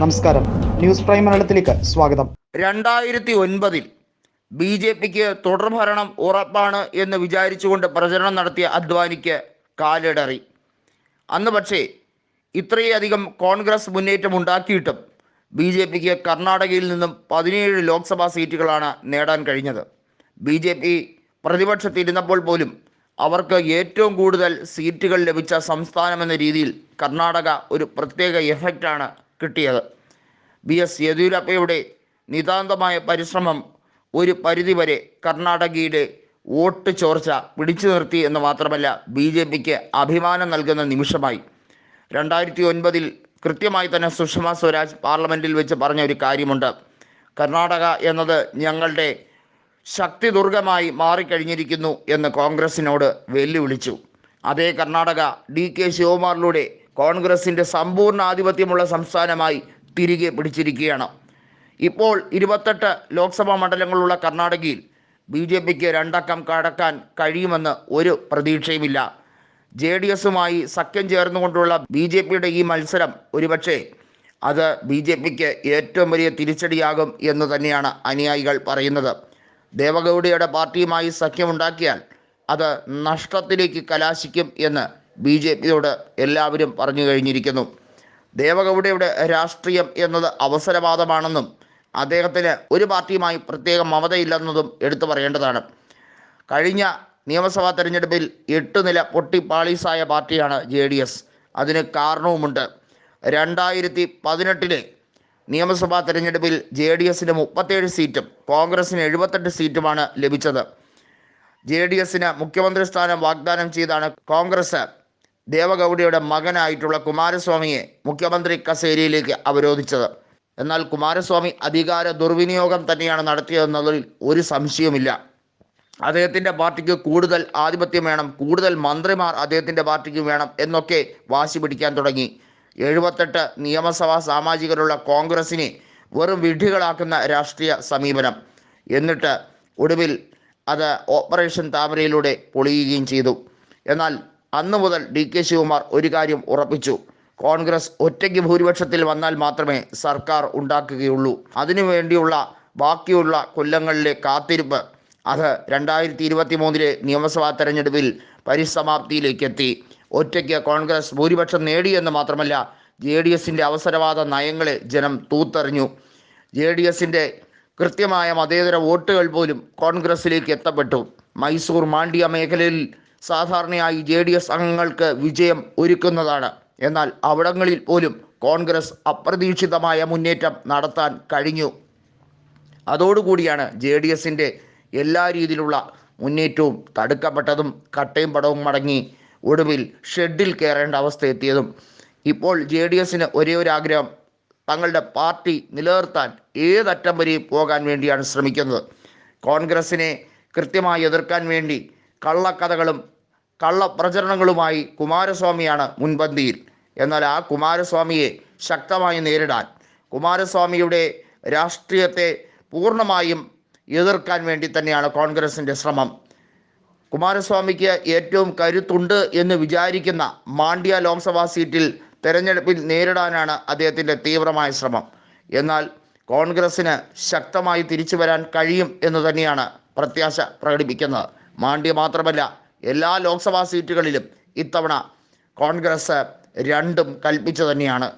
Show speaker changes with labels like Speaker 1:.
Speaker 1: നമസ്കാരം. News prime മലയാളത്തിലേക്ക് സ്വാഗതം.
Speaker 2: രണ്ടായിരത്തി ഒൻപതിൽ ബി ജെ പിക്ക് തുടർഭരണം ഉറപ്പാണ് എന്ന് വിചാരിച്ചുകൊണ്ട് പ്രചരണം നടത്തിയ അദ്വാനിക്ക് കാലിടറി. അന്ന് പക്ഷേ ഇത്രയധികം കോൺഗ്രസ് മുന്നേറ്റം ഉണ്ടാക്കിയിട്ടും ബി ജെ പിക്ക് കർണാടകയിൽ നിന്നും പതിനേഴ് ലോക്സഭാ സീറ്റുകളാണ് നേടാൻ കഴിഞ്ഞത്. ബി ജെ പി പ്രതിപക്ഷത്തിരുന്നപ്പോൾ പോലും അവർക്ക് ഏറ്റവും കൂടുതൽ സീറ്റുകൾ ലഭിച്ച സംസ്ഥാനമെന്ന രീതിയിൽ കർണാടക ഒരു പ്രത്യേക എഫക്റ്റാണ് കിട്ടിയത്. ബി എസ് യെദ്യൂരപ്പയുടെ നിതാന്തമായ പരിശ്രമം ഒരു പരിധിവരെ കർണാടകയുടെ വോട്ട് ചോർച്ച പിടിച്ചു നിർത്തി എന്ന് മാത്രമല്ല ബി ജെ പിക്ക് അഭിമാനം നൽകുന്ന നിമിഷമായി. രണ്ടായിരത്തി ഒൻപതിൽ കൃത്യമായി തന്നെ സുഷമ സ്വരാജ് പാർലമെന്റിൽ വെച്ച് പറഞ്ഞ ഒരു കാര്യമുണ്ട്. കർണാടക എന്നത് ഞങ്ങളുടെ ശക്തി ദുർഗമായി മാറിക്കഴിഞ്ഞിരിക്കുന്നു എന്ന് കോൺഗ്രസിനോട് വെല്ലുവിളിച്ചു. അതേ കർണാടക ഡി കെ ശിവകുമാറിലൂടെ കോൺഗ്രസിന്റെ സമ്പൂർണ ആധിപത്യമുള്ള സംസ്ഥാനമായി തിരികെ പിടിച്ചിരിക്കുകയാണ്. ഇപ്പോൾ ഇരുപത്തെട്ട് ലോക്സഭാ മണ്ഡലങ്ങളുള്ള കർണാടകയിൽ ബി ജെ പിക്ക് രണ്ടക്കം കടക്കാൻ കഴിയുമെന്ന് ഒരു പ്രതീക്ഷയുമില്ല. ജെ ഡി എസുമായി സഖ്യം ചേർന്നുകൊണ്ടുള്ള ബി ജെ പിയുടെ ഈ മത്സരം ഒരുപക്ഷെ അത് ബി ജെ പിക്ക് ഏറ്റവും വലിയ തിരിച്ചടിയാകും എന്ന് തന്നെയാണ് അനുയായികൾ പറയുന്നത്. ദേവഗൗഡയുടെ പാർട്ടിയുമായി സഖ്യമുണ്ടാക്കിയാൽ അത് നഷ്ടത്തിലേക്ക് കലാശിക്കും എന്ന് ബി ജെ പിയോട് എല്ലാവരും പറഞ്ഞു കഴിഞ്ഞിരിക്കുന്നു. ദേവഗൗഡയുടെ രാഷ്ട്രീയം എന്നത് അവസരവാദമാണെന്നും അദ്ദേഹത്തിന് ഒരു പാർട്ടിയുമായി പ്രത്യേക മമതയില്ലെന്നതും എടുത്തു പറയേണ്ടതാണ്. കഴിഞ്ഞ നിയമസഭാ തെരഞ്ഞെടുപ്പിൽ എട്ട് നില പൊട്ടിപ്പാളീസായ പാർട്ടിയാണ് ജെ ഡി എസ്. അതിന് കാരണവുമുണ്ട്. രണ്ടായിരത്തി പതിനെട്ടിലെ നിയമസഭാ തെരഞ്ഞെടുപ്പിൽ ജെ ഡി എസിന് മുപ്പത്തേഴ് സീറ്റും കോൺഗ്രസിന് എഴുപത്തെട്ട് സീറ്റുമാണ് ലഭിച്ചത്. ജെ ഡി എസിന് മുഖ്യമന്ത്രി സ്ഥാനം വാഗ്ദാനം ചെയ്താണ് കോൺഗ്രസ്. ദേവഗൗഡയുടെ മകനായിട്ടുള്ള കുമാരസ്വാമിയെ മുഖ്യമന്ത്രി കസേരിയിലേക്ക് അവരോധിച്ചത്. എന്നാൽ കുമാരസ്വാമി അധികാര ദുർവിനിയോഗം തന്നെയാണ് നടത്തിയതെന്നതിൽ ഒരു സംശയവുമില്ല. അദ്ദേഹത്തിന്റെ പാർട്ടിക്ക് കൂടുതൽ ആധിപത്യം വേണം കൂടുതൽ മന്ത്രിമാർ അദ്ദേഹത്തിന്റെ പാർട്ടിക്ക് വേണം എന്നൊക്കെ വാശി പിടിക്കാൻ തുടങ്ങി. എഴുപത്തെട്ട് നിയമസഭാ സാമാജികരുള്ള കോൺഗ്രസിനെ വെറും വിഡ്ഢികളാക്കുന്ന രാഷ്ട്രീയ സമീപനം. എന്നിട്ട് ഒടുവിൽ അത് ഓപ്പറേഷൻ താമരയിലൂടെ പൊളിയുകയും ചെയ്തു. എന്നാൽ അന്ന് മുതൽ ഡി കെ ശിവകുമാർ ഒരു കാര്യം ഉറപ്പിച്ചു. കോൺഗ്രസ് ഒറ്റയ്ക്ക് ഭൂരിപക്ഷത്തിൽ വന്നാൽ മാത്രമേ സർക്കാർ ഉണ്ടാക്കുകയുള്ളൂ. അതിനുവേണ്ടിയുള്ള ബാക്കിയുള്ള കൊല്ലങ്ങളിലെ കാത്തിരിപ്പ് അത് രണ്ടായിരത്തി ഇരുപത്തി മൂന്നിലെ നിയമസഭാ തെരഞ്ഞെടുപ്പിൽ പരിസമാപ്തിയിലേക്ക് എത്തി ഒറ്റയ്ക്ക് കോൺഗ്രസ് ഭൂരിപക്ഷം നേടിയെന്ന് മാത്രമല്ല ജെ ഡി എസിന്റെ അവസരവാദ നയങ്ങളെ ജനം തൂത്തെറിഞ്ഞു. ജെ ഡി എസിന്റെ കൃത്യമായ മതേതര വോട്ടുകൾ പോലും കോൺഗ്രസിലേക്ക് എത്തപ്പെട്ടു. മൈസൂർ മാണ്ഡ്യ മേഖലയിൽ സാധാരണയായി ജെ ഡി എസ് അംഗങ്ങൾക്ക് വിജയം ഒരുക്കുന്നതാണ്. എന്നാൽ അവിടങ്ങളിൽ പോലും കോൺഗ്രസ് അപ്രതീക്ഷിതമായ മുന്നേറ്റം നടത്താൻ കഴിഞ്ഞു. അതോടുകൂടിയാണ് ജെ ഡി എസിന്റെ എല്ലാ രീതിയിലുള്ള മുന്നേറ്റവും തടുക്കപ്പെട്ടതും കട്ടയും പടവും മടങ്ങി ഒടുവിൽ ഷെഡിൽ കയറേണ്ട അവസ്ഥ എത്തിയതും ഇപ്പോൾ ജെ ഡി എസിന് ഒരേ ഒരു ആഗ്രഹം തങ്ങളുടെ പാർട്ടി നിലനിർത്താൻ ഏതറ്റം വരെയും പോകാൻ വേണ്ടിയാണ് ശ്രമിക്കുന്നത്. കോൺഗ്രസിനെ കൃത്യമായി എതിർക്കാൻ വേണ്ടി കള്ളക്കഥകളും കള്ളപ്രചരണങ്ങളുമായി കുമാരസ്വാമിയാണ് മുൻപന്തിയിൽ. എന്നാൽ ആ കുമാരസ്വാമിയെ ശക്തമായി നേരിടാൻ കുമാരസ്വാമിയുടെ രാഷ്ട്രീയത്തെ പൂർണമായും എതിർക്കാൻ വേണ്ടി തന്നെയാണ് കോൺഗ്രസിന്റെ ശ്രമം. കുമാരസ്വാമിക്ക് ഏറ്റവും കരുത്തുണ്ട് എന്ന് വിചാരിക്കുന്ന മാണ്ഡ്യ ലോക്സഭാ സീറ്റിൽ തെരഞ്ഞെടുപ്പിൽ നേരിടാനാണ് അദ്ദേഹത്തിന്റെ തീവ്രമായ ശ്രമം. എന്നാൽ കോൺഗ്രസ്സിന് ശക്തമായി തിരിച്ചു വരാൻ കഴിയും എന്ന് തന്നെയാണ് പ്രത്യാശ പ്രകടിപ്പിക്കുന്നത്. മാണ്ഡ്യ മാത്രമല്ല എല്ലാ ലോക്സഭാ സീറ്റുകളിലും ഇത്തവണ കോൺഗ്രസ് രണ്ടും കൽപ്പിച്ചു തന്നെയാണ്.